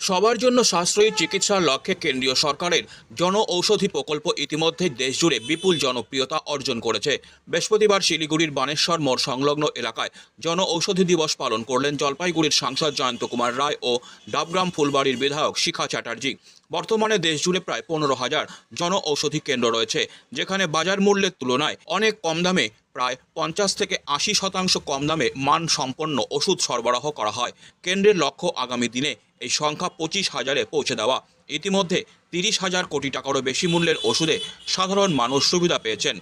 সবার জন্য সাশ্রয়ী চিকিৎসার লক্ষ্যে কেন্দ্রীয় সরকারের জন ঔষধি প্রকল্প ইতিমধ্যে দেশজুড়ে বিপুল জনপ্রিয়তা অর্জন করেছে। বৃহস্পতিবার শিলিগুড়ির বানেশ্বর মোড় সংলগ্ন এলাকায় জন ঔষধি দিবস পালন করলেন জলপাইগুড়ির সাংসদ জয়ন্ত কুমার রায় ও ডাবগ্রাম ফুলবাড়ির বিধায়ক শিখা চ্যাটার্জি। বর্তমানে দেশজুড়ে প্রায় পনেরো হাজার জন ঔষধি কেন্দ্র রয়েছে, যেখানে বাজার মূল্যের তুলনায় অনেক কম দামে প্রায় পঞ্চাশ থেকে আশি শতাংশ কম দামে মানসম্পন্ন ওষুধ সরবরাহ করা হয়। কেন্দ্রের লক্ষ্য আগামী দিনে এই সংখ্যা পঁচিশ হাজারে পৌঁছে দেওয়া। ইতিমধ্যে তিরিশ হাজার কোটি টাকারও বেশি মূল্যের ওষুধে সাধারণ মানুষ সুবিধা পেয়েছেন।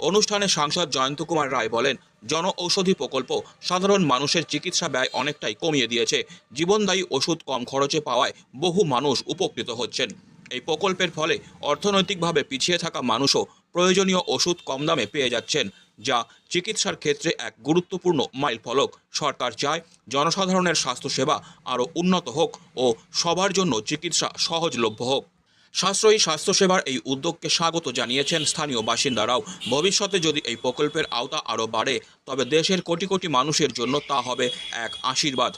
অনুষ্ঠানে সাংসদ জয়ন্ত কুমার রায় বলেন জন ঔষধি প্রকল্প সাধারণ মানুষের চিকিৎসা ব্যয় অনেকটাই কমিয়ে দিয়েছে। জীবনদায়ী ওষুধ কম খরচে পাওয়ায় বহু মানুষ উপকৃত হচ্ছেন। এই প্রকল্পের ফলে অর্থনৈতিকভাবে পিছিয়ে থাকা মানুষও প্রয়োজনীয় ওষুধ কম দামে পেয়ে যাচ্ছেন। যা চিকিৎসার ক্ষেত্রে এক গুরুত্বপূর্ণ মাইলফলক সরকার চায় জনসাধারণের স্বাস্থ্যসেবা আরও উন্নত হোক ও সবার জন্য চিকিৎসা সহজলভ্য হোক। সাশ্রয়ী স্বাস্থ্যসেবার এই উদ্যোগকে স্বাগত জানিয়েছেন স্থানীয় বাসিন্দারাও। ভবিষ্যতে যদি এই প্রকল্পের আওতা আরও বাড়ে, তবে দেশের কোটি কোটি মানুষের জন্য তা হবে এক আশীর্বাদ।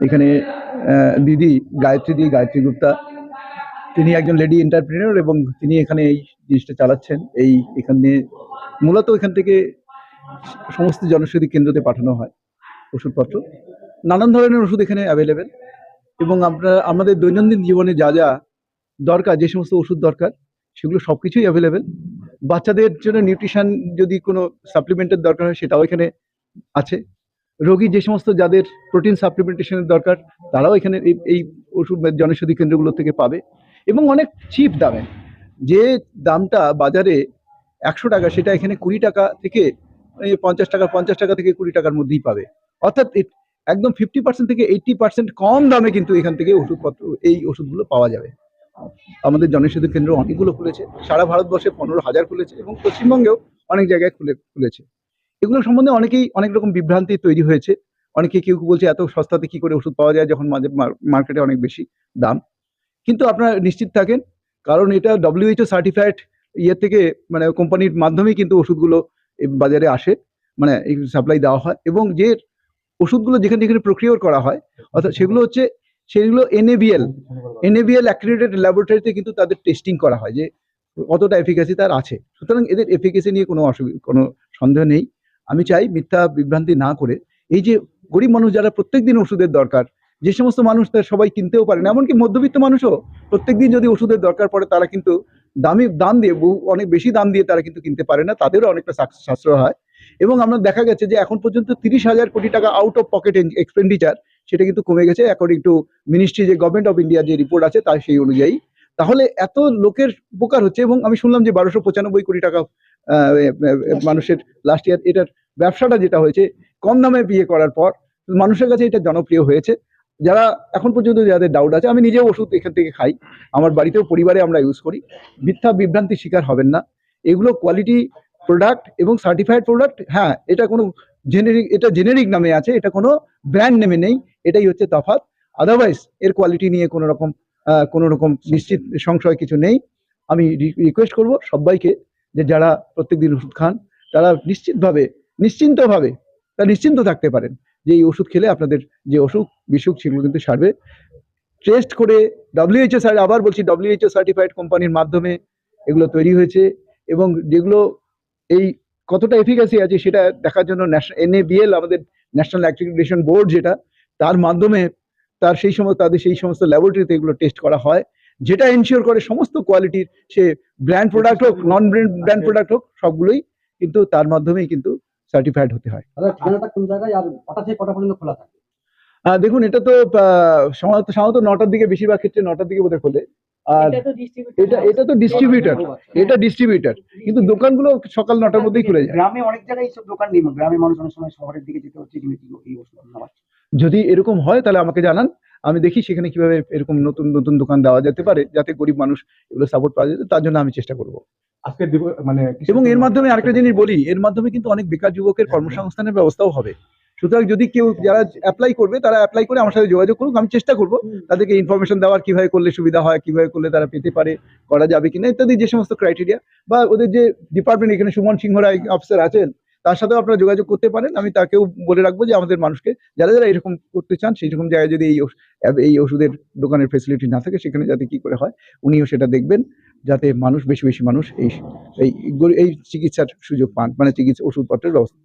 এখানে দিদি গায়ত্রী দি, গায়ত্রী গুপ্তা। তিনি একজন লেডি এন্টারপ্রেনিয়র এবং তিনি এখানে এই জিনিসটা চালাচ্ছেন। এই এখানে মূলত এখান থেকে সমস্ত জনৌষধি কেন্দ্রতে পাঠানো হয় ওষুধপত্র। নানান ধরনের ওষুধ এখানে অ্যাভেলেবেল এবং আমরা, আমাদের দৈনন্দিন জীবনে যা যা দরকার, যে সমস্ত ওষুধ দরকার, সেগুলো সব কিছুই অ্যাভেলেবেল বাচ্চাদের জন্য নিউট্রিশন যদি কোনো সাপ্লিমেন্টের দরকার হয়, সেটাও এখানে আছে। রোগী যে সমস্ত যাদের প্রোটিন সাপ্লিমেন্টেশনের দরকার, তারাও এখানে এই এই ওষুধ জনৌষধি কেন্দ্রগুলো থেকে পাবে। এবং অনেক চিপ দামে। যে দামটা বাজারে একশো টাকা, সেটা এখানে কুড়ি টাকা থেকে পঞ্চাশ টাকা পঞ্চাশ টাকা থেকে কুড়ি টাকার মধ্যেই পাবে। অর্থাৎ একদম ফিফটি পার্সেন্ট থেকে এইটটি পার্সেন্ট কম দামে কিন্তু এখান থেকে ওষুধপত্র, এই ওষুধগুলো পাওয়া যাবে। আমাদের জনৌষধি কেন্দ্র অনেকগুলো খুলেছে। সারা ভারতবর্ষে পনেরো হাজার খুলেছে এবং পশ্চিমবঙ্গেও অনেক জায়গায় খুলে, খুলেছে। এগুলো সম্বন্ধে অনেকেই অনেক রকম বিভ্রান্তি তৈরি হয়েছে। অনেকে কেউ কেউ বলছে, এত সস্তাতে কি করে ওষুধ পাওয়া যায় যখন মার্কেটে অনেক বেশি দাম? কিন্তু আপনারা নিশ্চিত থাকেন, কারণ এটা ডব্লিউএইচও সার্টিফাইড ইয়ে থেকে মানে কোম্পানির মাধ্যমেই কিন্তু ওষুধগুলো বাজারে আসে মানে সাপ্লাই দেওয়া হয় এবং যে ওষুধগুলো যেখানে যেখানে প্রক্রিয়া করা হয়, অর্থাৎ সেগুলো হচ্ছে, সেগুলো এনএবিএল এনএবিএল অ্যাক্রিডিটেড ল্যাবরেটরিতে কিন্তু তাদের টেস্টিং করা হয় যে কতটা এফিকাসি তার আছে। সুতরাং এদের এফিকাসি নিয়ে কোনো অসুবিধা কোনো সন্দেহ নেই। আমি চাই মিথ্যা বিভ্রান্তি না করে, এই যে গরিব মানুষ যারা প্রত্যেকদিন ওষুধের দরকার, যে সমস্ত মানুষ তার সবাই কিনতেও পারে না, এমনকি মধ্যবিত্ত মানুষও প্রত্যেকদিন যদি ওষুধের দরকার পড়ে তারা কিন্তু দামি দাম দিয়ে, বহু, অনেক বেশি দাম দিয়ে তারা কিন্তু কিনতে পারে না, তাদেরও অনেকটা সাশ্রয় হয়। এবং আমরা দেখা গেছে যে এখন পর্যন্ত তিরিশ হাজার কোটি টাকা আউট অফ পকেট এক্সপেন্ডিচার সেটা কিন্তু কমে গেছে অ্যাকর্ডিং টু মিনিস্ট্রি যে গভর্নমেন্ট অফ ইন্ডিয়া যে রিপোর্ট আছে, তার সেই অনুযায়ী। তাহলে এত লোকের উপকার হচ্ছে এবং আমি শুনলাম যে বারোশো পঁচানব্বই কোটি টাকা মানুষের লাস্ট ইয়ার এটার ব্যবসাটা যেটা হয়েছে, কম দামে বিয়ে করার পর, মানুষের কাছে এটা জনপ্রিয় হয়েছে। যারা এখন পর্যন্ত যাদের ডাউট আছে, আমি নিজেও ওষুধ এখান থেকে খাই। আমার বাড়িতেও পরিবারে আমরা ইউজ করি। মিথ্যা বিভ্রান্তির শিকার হবেন না। এগুলো কোয়ালিটি প্রোডাক্ট এবং সার্টিফাইড প্রোডাক্ট হ্যাঁ এটা কোনো জেনেরিক এটা জেনেরিক নামে আছে, এটা কোনো ব্র্যান্ড নেমে নেই, এটাই হচ্ছে তফাৎ। আদারওয়াইজ এর কোয়ালিটি নিয়ে কোনো রকম কোনো রকম নিশ্চিত সংশয় কিছু নেই। আমি রিকোয়েস্ট করব সবাইকে যে যারা প্রত্যেকদিন ওষুধ খান, তারা নিশ্চিতভাবে, নিশ্চিন্তভাবে, তারা নিশ্চিন্ত থাকতে পারেন। যে এই ওষুধ খেলে আপনাদের যে অসুখ বিসুখ সেগুলো কিন্তু সারবে। টেস্ট করে ডব্লিউএইচও আবার বলছি ডব্লিউএইচও সার্টিফাইড কোম্পানির মাধ্যমে এগুলো তৈরি হয়েছে এবং যেগুলো এই কতটা এফিকাসি আছে সেটা দেখার জন্য এনএবিএল আমাদের ন্যাশনাল অ্যাক্রিডিটেশন বোর্ড যেটা তার মাধ্যমে তার সেই সমস্ত তাদের সেই সমস্ত ল্যাবরেটরিতে এগুলো টেস্ট করা হয় যেটা এনশিওর করে সমস্ত কোয়ালিটির সে ব্র্যান্ড প্রোডাক্ট হোক নন ব্র্যান্ড ব্র্যান্ড প্রোডাক্ট হোক সবগুলোই কিন্তু তার মাধ্যমেই কিন্তু সার্টিফাইড হতে হয়। দাদা কোন জায়গায় আর কটা থেকে কটা পর্যন্ত খোলা থাকে? দেখুন এটা তো সাধারণত সাধারণত নটার দিকে বেশিরভাগ ক্ষেত্রে নটার দিকে বোধহয় খোলে। আর এটা এটা তো ডিস্ট্রিবিউটার এটা ডিস্ট্রিবিউটার কিন্তু দোকানগুলো সকাল নটার মধ্যেই খুলে যায়। গ্রামে অনেক জায়গায় এইসব দোকান নেই গ্রামে মানুষ অনেক সময় শহরের দিকে যেতে হচ্ছে যদি এরকম হয় তাহলে আমাকে জানান। আমি দেখি সেখানে কীভাবে এরকম নতুন নতুন দোকান দেওয়া যেতে পারে যাতে গরিব মানুষ এগুলো সাপোর্ট পাওয়া যেতে তার জন্য আমি চেষ্টা করব। আজকে মানে এবং এর মাধ্যমে আরেকটা জিনিস বলি এর মাধ্যমে কিন্তু অনেক বেকার যুবকের কর্মসংস্থানের ব্যবস্থাও হবে। সুতরাং যদি কেউ যারা অ্যাপ্লাই করবে তারা অ্যাপ্লাই করে আমার সাথে যোগাযোগ করুক আমি চেষ্টা করব তাদেরকে ইনফরমেশন দেওয়ার কীভাবে করলে সুবিধা হয় কীভাবে করলে তারা পেতে পারে করা যাবে কিনা ইত্যাদি যে সমস্ত ক্রাইটেরিয়া বা ওদের যে ডিপার্টমেন্ট এখানে সুমন সিংহ রায় অফিসার আছেন তার সাথেও আপনারা যোগাযোগ করতে পারেন। আমি তাকেও বলে রাখব যে আমাদের মানুষকে, যারা যারা এরকম করতে চান সেই রকম জায়গায় যদি এই এই ওষুধের দোকানের ফেসিলিটি না থাকে, সেখানে যাতে কি করে হয়, উনিও সেটা দেখবেন, যাতে মানুষ, বেশি বেশি মানুষ এই এই চিকিৎসার সুযোগ পান মানে চিকিৎসা, ওষুধপত্রের ব্যবস্থা